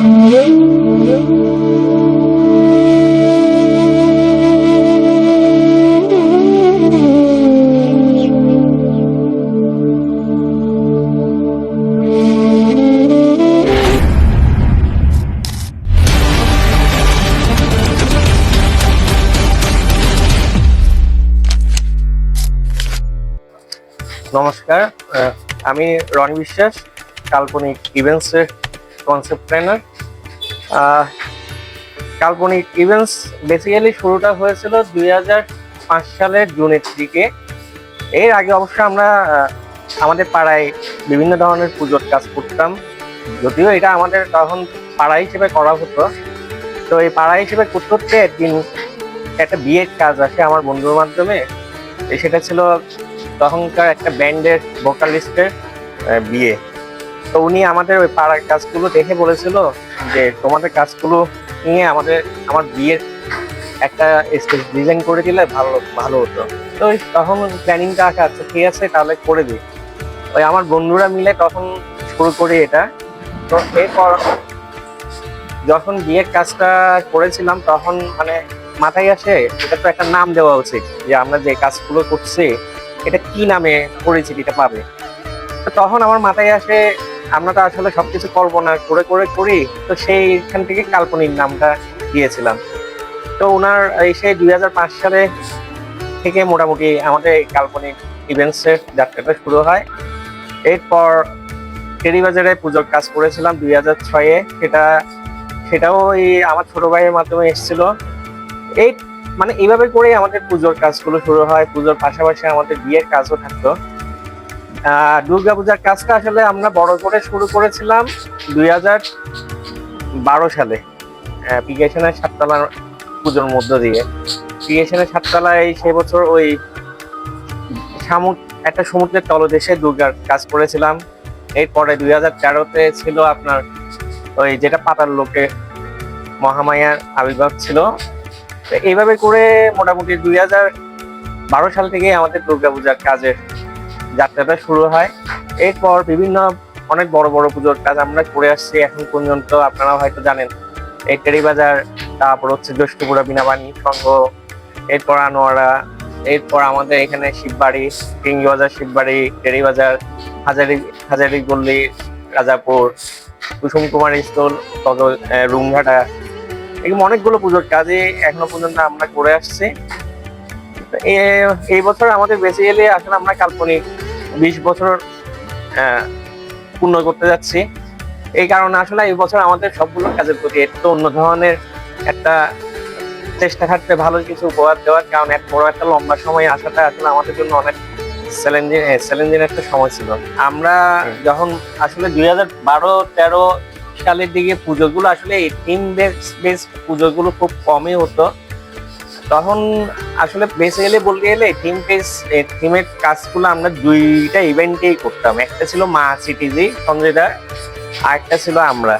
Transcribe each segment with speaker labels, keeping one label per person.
Speaker 1: নমস্কার আমি রনি বিশ্বাস কাল্পনিক ইভেন্টসের concept trainer Kalponik events basically শুরুটা হয়েছিল দুই হাজার পাঁচ সালের জুনের দিকে। এর আগে অবশ্য আমরা আমাদের পাড়ায় বিভিন্ন ধরনের পুজোর কাজ করতাম। যদিও এটা আমাদের তখন পাড়া হিসেবে করা হতো। তো এই পাড়া হিসেবে করতে করতে একদিন একটা বিয়ের কাজ আসে আমার বন্ধুর মাধ্যমে। সেটা ছিল তখনকার একটা ব্যান্ডের ভোকালিস্টের বিয়ে। তো উনি আমাদের ওই পাড়ার কাজগুলো দেখে বলেছিল যে তোমাদের কাজগুলো নিয়ে আমাদের, আমার বিয়ের একটা স্টেজ ডিজাইন করে দিলে ভালো ভালো হতো। তো তখন প্ল্যানিংটা আসা আচ্ছা ঠিক আছে, তাহলে করে দিই। ওই আমার বন্ধুরা মিলে তখন শুরু করি এটা। তো এরপর যখন বিয়ের কাজটা করেছিলাম, তখন মানে মাথায় আসে, এটা তো একটা নাম দেওয়া উচিত, যে আমরা যে কাজগুলো করছি, এটা কি নামে পরিচিতিটা পাবে? তখন আমার মাথায় আসে আমরা তো আসলে সবকিছু কল্পনা করে করে করি। তো সেইখান থেকে কাল্পনিক নামটা দিয়েছিলাম। তো ওনার এই সেই দুই সালে থেকে মোটামুটি আমাদের কাল্পনিক ইভেন্টসের যাত্রাটা শুরু হয়। এরপর টেরিবাজারে পুজোর কাজ করেছিলাম দুই হাজার ছয়ে। সেটা, সেটাও এই আমার ছোট ভাইয়ের মাধ্যমে এসেছিল। এই মানে এইভাবে করেই আমাদের পুজোর কাজগুলো শুরু হয়। পুজোর পাশাপাশি আমাদের বিয়ের কাজও থাকতো। আহ দুর্গা পূজার কাজটা আসলে আমরা বড় করে শুরু করেছিলাম দুই হাজার বারো সালে। পিকেশনের সাততলার পুজোর মধ্য দিয়ে। পিকেশনের সাততলায় সে বছর ওই সামুদ একটা সমুদ্রের তলদেশে দুর্গার কাজ করেছিলাম। এরপরে দুই হাজার তেরোতে ছিল আপনার ওই যেটা পাতার লোকে মহামায়ার আবির্ভাব ছিল। এইভাবে করে মোটামুটি দুই হাজার বারো সাল থেকে আমাদের দুর্গাপূজার কাজের যাত্রাটা শুরু হয়। এরপর বিভিন্ন অনেক বড় বড় পুজোর কাজ আমরা করে আসছি এখন পর্যন্ত আপনারা হয়তো জানেন। এই টেরিবাজার, তারপর হচ্ছে জ্যৈষ্ঠপুরা বিনাবাণী সংঘ, এরপর আনোয়ারা, এরপর আমাদের এখানে শিববাড়ি, কিংগি বাজার শিববাড়ি, টেরিবাজার, হাজারি হাজারি গল্লি রাজাপুর, কুসুম কুমার তত রুমঘাটা এরকম অনেকগুলো পুজোর কাজে এখনও পর্যন্ত আমরা করে আসছি। এই বছর আমাদের বেসিক্যালি আসলে আমরা কাল্পনিক বিশ বছর পূর্ণ করতে যাচ্ছি। এই কারণে আসলে এই বছর আমাদের সবগুলো কাজের প্রতি একটু অন্য ধরনের একটা চেষ্টা খাটতে ভালো কিছু উপহার দেওয়ার কারণ এক বড় একটা লম্বা সময় আসাটা আসলে আমাদের জন্য অনেক চ্যালেঞ্জিং চ্যালেঞ্জিং একটা সময় ছিল। আমরা যখন আসলে দুই হাজার বারো তেরো সালের দিকে পুজোগুলো আসলে এই থিম বেস বেস পুজোগুলো খুব কমই হতো। তখন আসলে বেসিক্যালি বলতে গেলে থিম বেস থিমের কাজগুলো আমরা দুইটা ইভেন্টেই করতাম। একটা ছিল মা সিটিজি সঞ্জয়দা আর একটা ছিল আমরা।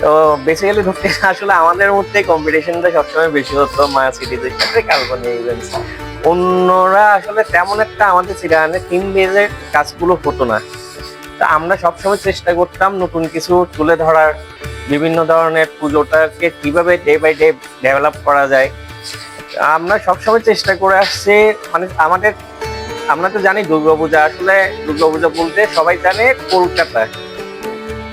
Speaker 1: তো বেসিক্যালি ধরতে আসলে আমাদের মধ্যে কম্পিটিশনটা সবসময় বেশি হতো মা সিটিজির সাথে, কাল্পনিক ইভেন্টস অন্যরা আসলে তেমন একটা আমাদের সিটাহানে থিম বেজের কাজগুলো হতো না। তা আমরা সবসময় চেষ্টা করতাম নতুন কিছু তুলে ধরার, বিভিন্ন ধরনের পুজোটাকে কীভাবে ডে বাই ডে ডেভেলপ করা যায়। আমরা সবসময় চেষ্টা করে আসছি মানে আমাদের, আমরা তো জানি দুর্গাপূজা, আসলে দুর্গাপূজা বলতে সবাই জানে কলকাতা।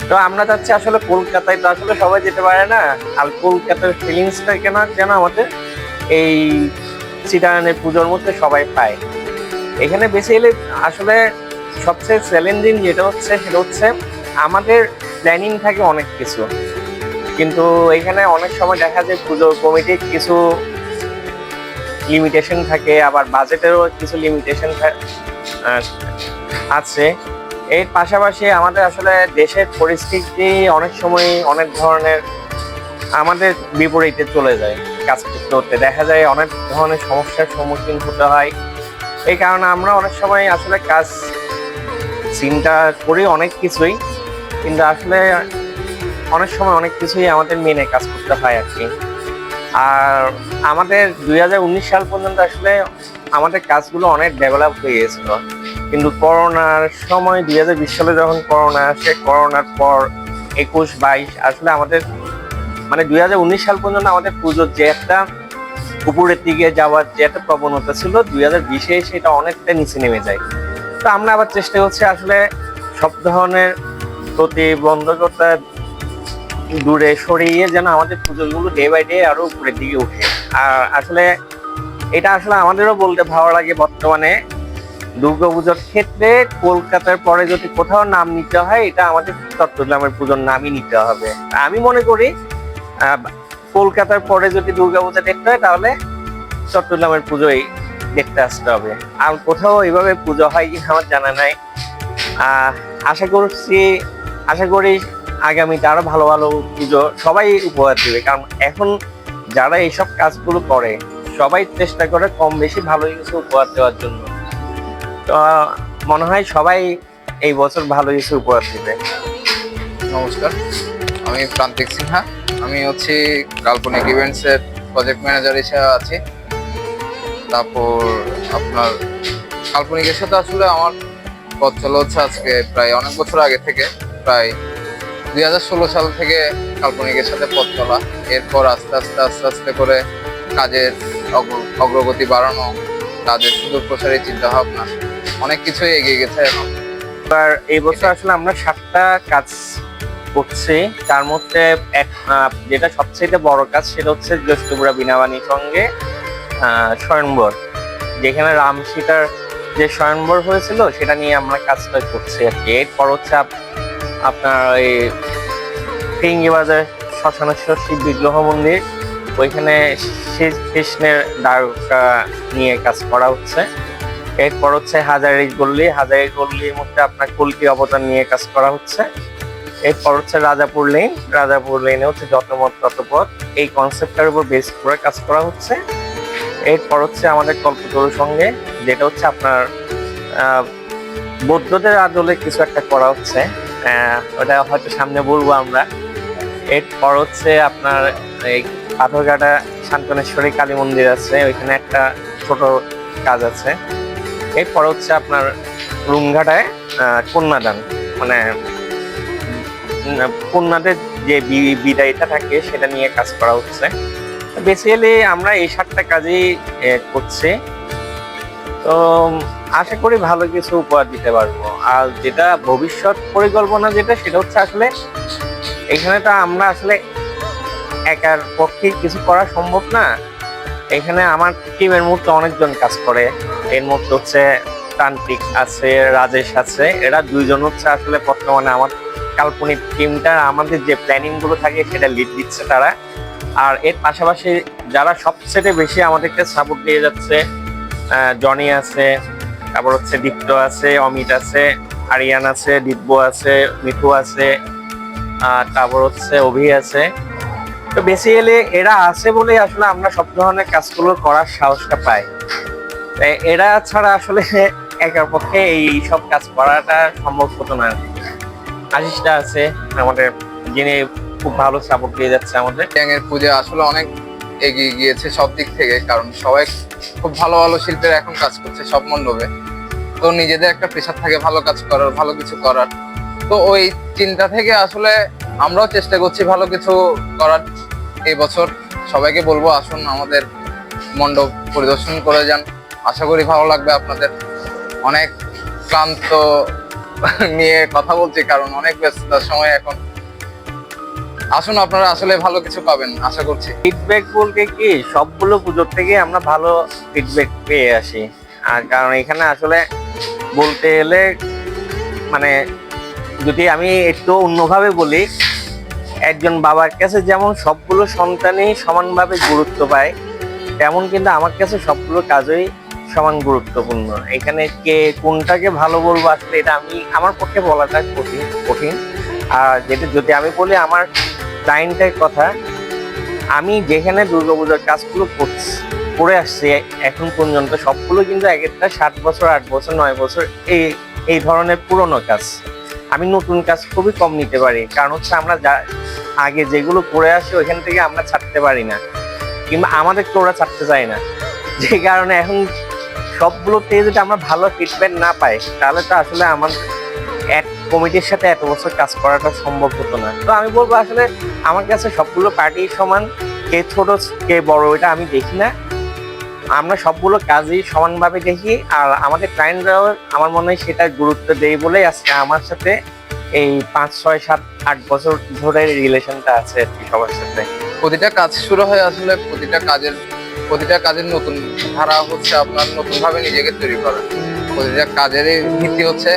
Speaker 1: তো আমরা চাচ্ছি আসলে কলকাতায় তো আসলে সবাই যেতে পারে না। আর কলকাতার ফিলিংসটা কেন, যেন আমাদের এই সিটানের পুজোর মধ্যে সবাই পায়। এখানে বেসিক্যালি আসলে সবচেয়ে চ্যালেঞ্জিং যেটা হচ্ছে, সেটা হচ্ছে আমাদের প্ল্যানিং থাকে অনেক কিছু। কিন্তু এখানে অনেক সময় দেখা যায় পুজো কমিটির কিছু লিমিটেশন থাকে, আবার বাজেটেরও কিছু লিমিটেশন আছে। এর পাশাপাশি আমাদের আসলে দেশের পরিস্থিতি অনেক সময় অনেক ধরনের আমাদের বিপরীতে চলে যায় কাজ করতে দেখা যায় অনেক ধরনের সমস্যার সম্মুখীন হতে হয়। এই কারণে আমরা অনেক সময় আসলে কাজ চিন্তা করি অনেক কিছুই, কিন্তু আসলে অনেক সময় অনেক কিছুই আমাদের মেনে কাজ করতে হয় আর কি। আর আমাদের দুই হাজার উনিশ সাল পর্যন্ত আসলে আমাদের কাজগুলো অনেক ডেভেলপ হয়ে গেছিল। কিন্তু করোনার সময় দুই হাজার বিশ সালে যখন করোনা আসে, করোনার পর একুশ বাইশ, আসলে আমাদের মানে দুই হাজার উনিশ সাল পর্যন্ত আমাদের পুজোর যে একটা উপরের দিকে যাওয়ার যে একটা প্রবণতা ছিল, দুই হাজার বিশে এসে এটা অনেকটা নিচে নেমে যায়। তো আমরা আবার চেষ্টা করছি আসলে সব ধরনের প্রতিবন্ধকতা দূরে সরিয়ে যেন আমাদের পুজোগুলো ডে বাই ডে আরও উপরের দিকে উঠে। আর আসলে এটা আসলে আমাদেরও বলতে ভালো লাগে বর্তমানে। দুর্গাপুজোর ক্ষেত্রে কলকাতার পরে যদি কোথাও নাম নিতে হয়, এটা আমাদের চট্টগ্রামের পুজোর নামই নিতে হবে। আমি মনে করি কলকাতার পরে যদি দুর্গাপূজা দেখতে হয়, তাহলে চট্টগ্রামের পুজোই দেখতে আসতে হবে। আর কোথাও এইভাবে পুজো হয় কি আমার জানা নাই। আশা করছি, আশা করি আগামীতে আরও ভালো ভালো পুজো সবাই উপহার দেবে। কারণ এখন যারা এইসব কাজগুলো করে, সবাই চেষ্টা করে কম বেশি ভালো কিছু উপহার দেওয়ার জন্য। তো, মনে হয় সবাই এই বছর ভালো কিছু উপহার দেবে।
Speaker 2: নমস্কার, আমি প্রান্তিক সিনহা। আমি হচ্ছে কাল্পনিক ইভেন্টসের প্রজেক্ট ম্যানেজার হিসেবে আছি। তারপর আপনার কাল্পনিকের সাথে আসলে আমার পথ চলা হচ্ছে আজকে প্রায় অনেক বছর আগে থেকে, প্রায় দুই হাজার ষোলো সাল থেকে কাল্পনিকের সাথে পথ চলা। এরপর আস্তে আস্তে আস্তে আস্তে করে কাজের অগ্রগতি বাড়ানো তাদের সুদূর প্রসারী চিন্তা ভাবনা অনেক কিছুই এগিয়ে গেছে এখন।
Speaker 1: এবার এই বছর আসলে আমরা সাতটা কাজ করছি। তার মধ্যে এক যেটা সবচেয়ে বড় কাজ সেটা হচ্ছে জ্যৈষ্ঠপুরা বিনাবাণীর সঙ্গে আহ, স্বয়ংবর যেখানে রাম সীতার যে স্বয়ংবর হয়েছিল সেটা নিয়ে আমরা কাজটা করছি আর কি। এরপর হচ্ছে আপনার ওই ফিঙ্গি বাজার শ্মশানেশ্বর শিব বিগ্রহ মন্দির, ওইখানে শ্রী কৃষ্ণের দ্বারকা নিয়ে কাজ করা হচ্ছে। এরপর হচ্ছে হাজারি গল্লি হাজারি গল্লির মধ্যে আপনার কলকি অবতার নিয়ে কাজ করা হচ্ছে। এরপর হচ্ছে রাজাপুর লেন রাজাপুর লেনে হচ্ছে যতমত ততপথ এই কনসেপ্টটার উপর বেস করে কাজ করা হচ্ছে। এরপর হচ্ছে আমাদের কল্পতরুর সঙ্গে, যেটা হচ্ছে আপনার বৌদ্ধদের আদলে কিছু একটা করা হচ্ছে। ওটা হয়তো সামনে বলব আমরা। এরপর হচ্ছে আপনার এই পাথরঘাটা শান্তনেশ্বরী কালী মন্দির আছে, ওইখানে একটা ছোট কাজ আছে। এরপর হচ্ছে আপনার রুমঘাটায় কন্যাদান মানে কন্যাদের যে বি- বিদায়টা থাকে, সেটা নিয়ে কাজ করা হচ্ছে। বেসিক্যালি আমরা এই সাতটা কাজই করছি। তো আশা করি ভালো কিছু উপহার দিতে পারব। আর যেটা ভবিষ্যৎ পরিকল্পনা যেটা, সেটা হচ্ছে আসলে এখানে তো আমরা আসলে একার পক্ষে কিছু করা সম্ভব না। এখানে আমার টিমের মধ্যে অনেকজন কাজ করে। এর মধ্যে হচ্ছে তান্ত্রিক আছে, রাজেশ আছে। এরা দুইজন হচ্ছে আসলে বর্তমানে আমার কাল্পনিক টিমটা আমাদের যে প্ল্যানিংগুলো থাকে, সেটা লিড দিচ্ছে তারা। আর এর পাশাপাশি যারা সবচেয়ে বেশি আমাদেরকে সাপোর্ট দিয়ে যাচ্ছে জনি আছে তারপর হচ্ছে দীপ্ত আছে, অমিত আছে, আরিয়ান আছে, দিব্য আছে, মিঠু আছে তারপর হচ্ছে অভি আছে। তো বেসিক্যালি এরা আছে বলেই আসলে আমরা সব ধরনের কাজগুলো করার সাহসটা পাই। এরা ছাড়া আসলে একার পক্ষে এই সব কাজ করাটা সম্ভব হতো না। আশিসটা আছে, আমাদের যিনি খুব ভালো সাপোর্ট দিয়ে যাচ্ছে আমাদের।
Speaker 2: ট্যাংয়ের পুজো আসলে অনেক এগিয়ে গিয়েছে সব দিক থেকে, কারণ সবাই খুব ভালো ভালো শিল্পের এখন কাজ করছে সব মণ্ডপে। তো নিজেদের একটা প্রেশার থাকে ভালো কাজ করার, ভালো কিছু করার। তো ওই চিন্তা থেকে আসলে আমরাও চেষ্টা করছি ভালো কিছু করার। এই বছর সবাইকে বলব, আসুন আমাদের মণ্ডপ পরিদর্শন করে যান। আশা করি ভালো লাগবে আপনাদের। অনেক ক্লান্ত নিয়ে কথা বলছি, কারণ অনেক ব্যস্ততার সময় এখন আসুন, আপনারা আসলে ভালো কিছু পাবেন, আশা করছি।
Speaker 1: ফিডব্যাক বলতে কি, সবগুলো পুজোর থেকে আমরা ভালো ফিডব্যাক পেয়ে আসি। আর কারণ এখানে আসলে বলতে গেলে মানে যদি আমি একটু অন্যভাবে বলি, একজন বাবার কাছে যেমন সবগুলো সন্তানই সমানভাবে গুরুত্ব পায়, তেমন কিন্তু আমার কাছে সবগুলো কাজই সমান গুরুত্বপূর্ণ। এখানে কে কোনটাকে ভালো বলব আসলে এটা আমি, আমার পক্ষে বলাটা কঠিন কঠিন। আর যেটা যদি আমি বলি, আমার ক্লায়েন্টের কথা, আমি যেখানে দুর্গাপূজার কাজগুলো করছি, করে আসছি, এখন পর্যন্ত সবগুলো কিন্তু এক একটা সাত বছর, আট বছর, নয় বছর এই এই ধরনের পুরনো কাজ। আমি নতুন কাজ খুবই কম নিতে পারি, কারণ হচ্ছে আমরা যা, আগে যেগুলো করে আসি ওইখান থেকে আমরা ছাড়তে পারি না, কিংবা আমাদের তো ওরা ছাড়তে চায় না। যে কারণে এখন সবগুলো থেকে যদি আমরা ভালো ফিডব্যাক না পাই, তাহলে তো আসলে আমার এক কমিটির সাথে এত বছর কাজ করাটা সম্ভব হতো না। তো আমি বলব আসলে আমার কাছে সবগুলো পার্টি সমান, কে ছোট, কে বড় এটা আমি দেখি না। আমরা সবগুলো কাজই সমানভাবে দেখি আর আমাদের ক্লায়েন্টরাও আমার মনে হয় সেটা গুরুত্ব দেয় বলেই আজকে আমার সাথে এই পাঁচ, ছয়, সাত, আট বছর ধরে রিলেশনটা আছে আর কি সবার সাথে।
Speaker 2: প্রতিটা কাজ শুরু হয় আসলে প্রতিটা কাজের প্রতিটা কাজের নতুন ধারা হচ্ছে আপনার নতুন ভাবে নিজেকে তৈরি করা। প্রতিটা কাজেরই ভিত্তি হচ্ছে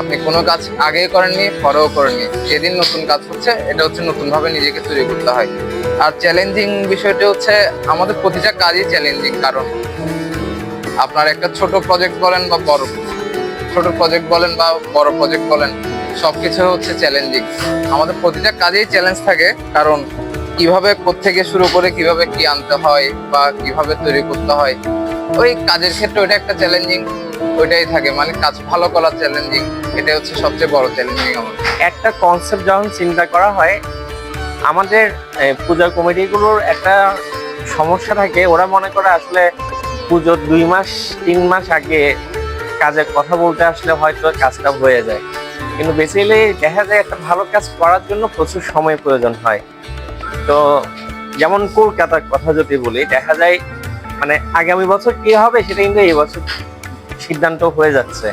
Speaker 2: আপনি কোনো কাজ আগেই করেননি, পরেও করেননি। যেদিন নতুন কাজ হচ্ছে, এটা হচ্ছে নতুনভাবে নিজেকে তৈরি করতে হয়। আর চ্যালেঞ্জিং বিষয়টা হচ্ছে, আমাদের প্রতিটা কাজই চ্যালেঞ্জিং কারণ। আপনার একটা ছোট প্রজেক্ট বলেন বা বড় ছোট প্রজেক্ট বলেন বা বড় প্রজেক্ট বলেন সব কিছু হচ্ছে চ্যালেঞ্জিং আমাদের প্রতিটা কাজেই চ্যালেঞ্জ থাকে, কারণ কীভাবে থেকে শুরু করে কীভাবে কি আনতে হয় বা কীভাবে তৈরি করতে হয়, ওই কাজের ক্ষেত্রে ওইটা একটা চ্যালেঞ্জিং ওইটাই থাকে। মানে কাজ ভালো করা চ্যালেঞ্জিং এটা হচ্ছে সবচেয়ে বড় চ্যালেঞ্জিং আমাদের
Speaker 1: একটা কনসেপ্ট যখন চিন্তা করা হয়, আমাদের পূজা কমিটিগুলোর একটা সমস্যা থাকে। ওরা মনে করে আসলে পুজোর দুই মাস, তিন মাস আগে কাজের কথা বলতে আসলে হয়তো কাজটা হয়ে যায়। কিন্তু বেসিক্যালি দেখা যায় একটা ভালো কাজ করার জন্য প্রচুর সময় প্রয়োজন হয়। তো যেমন কলকাতার কথা যদি বলি, দেখা যায় মানে আগামী বছর কি হবে সেটা কিন্তু এই বছর সিদ্ধান্ত হয়ে যাচ্ছে।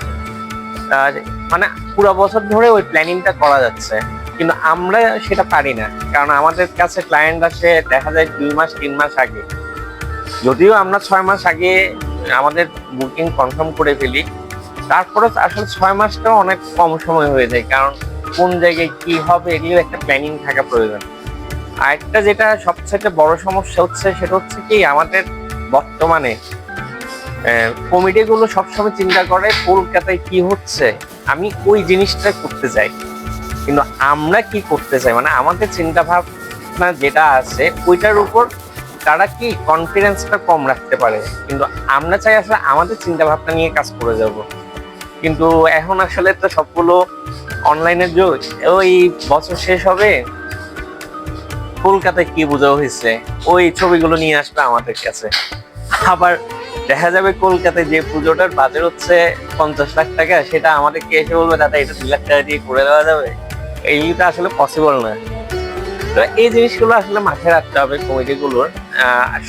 Speaker 1: আর মানে পুরো বছর ধরে ওই প্ল্যানিংটা করা যাচ্ছে। কিন্তু আমরা সেটা পারি না। কারণ আমাদের কাছে ক্লায়েন্ট আসে দেখা যায় দুই মাস, তিন মাস আগে। যদিও আমরা ছয় মাস আগে আমাদের বুকিং কনফার্ম করে ফেলি। তারপরে আসলে ছয় মাসটা অনেক কম সময় হয়ে যায়। কারণ কোন জায়গায় কি হবে এগুলোর একটা প্ল্যানিং থাকা প্রয়োজন। আরেকটা যেটা সবথেকে বড় সমস্যা হচ্ছে সেটা হচ্ছে কি আমাদের বর্তমানে কমিটিগুলো সবসময় চিন্তা করে কলকাতায় কি হচ্ছে? আমি ওই জিনিসটা করতে চাই। কিন্তু আমরা কি করতে চাই? মানে আমাদের চিন্তা ভাবনা যেটা আছে, ওইটার উপর তারা কি কনফিডেন্সটা কম রাখতে পারে? কিন্তু আমরা চাই আসলে আমাদের চিন্তা ভাবনা নিয়ে কাজ করে যাব। কিন্তু এখন আসলে তো সবগুলো অনলাইনের যুগ ওই বছর শেষ হবে। কলকাতায় কি বোঝা হয়েছে? ওই ছবিগুলো নিয়ে আসবে আমাদের কাছে। আবার দেখা যাবে কলকাতায় যে পুজোটার বাজেট হচ্ছে পঞ্চাশ লাখ টাকা, সেটা আমাদেরকে এসে বলবে, দাদা, এটা দুই লাখ টাকা দিয়ে করে দেওয়া যাবে? এইটা আসলে পসিবল না। তো এই জিনিসগুলো আসলে মাথায় রাখতে হবে কমিটিগুলোর।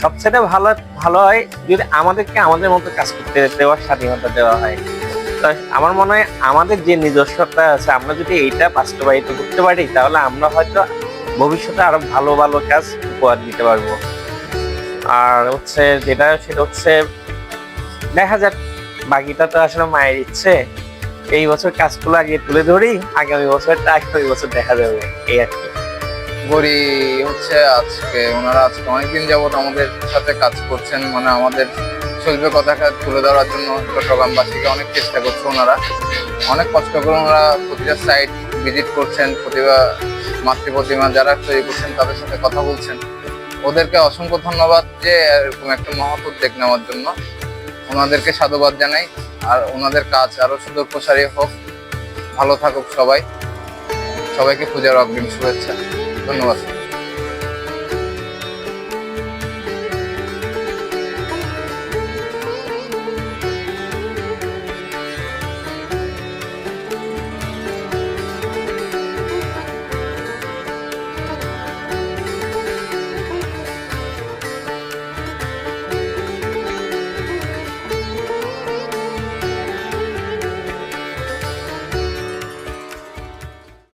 Speaker 1: সবচেয়ে ভালো ভালো হয় যদি আমাদেরকে আমাদের মতো কাজ করতে দেওয়ার স্বাধীনতা দেওয়া হয়। আমার মনে হয় আমাদের যে নিজস্বতা আছে, আমরা যদি এইটা বাস্তবায়িত করতে পারি, তাহলে আমরা হয়তো ভবিষ্যতে আরও ভালো ভালো কাজ উপহার দিতে পারব। আর হচ্ছে যেটা, সেটা হচ্ছে দেখা যাক, বাকিটা তো আসলে মায়ের ইচ্ছে। এই বছর কাজগুলো আগে তুলে ধরি, আগামী বছরটা আগামী বছর দেখা যাবে, এই আর কি।
Speaker 2: গড়ি হচ্ছে আজকে, ওনারা আজকে অনেকদিন যাবত আমাদের সাথে কাজ করছেন মানে আমাদের শিল্পের কথাটা তুলে ধরার জন্য চট্টগ্রামবাসীকে অনেক চেষ্টা করছে ওনারা। অনেক কষ্ট করে ওনারা প্রতিটা সাইট ভিজিট করছেন, প্রতিভা মাতৃ প্রতিমা যারা তৈরি করছেন, তাদের সাথে কথা বলছেন। ওদেরকে অসংখ্য ধন্যবাদ যে এরকম একটা মহৎ উদ্যোগ নেওয়ার জন্য। ওনাদেরকে সাধুবাদ জানাই, আর ওনাদের কাজ আরও সুদূর প্রসারী হোক। ভালো থাকুক সবাই। সবাইকে পূজার অগ্রিম শুভেচ্ছা। ধন্যবাদ।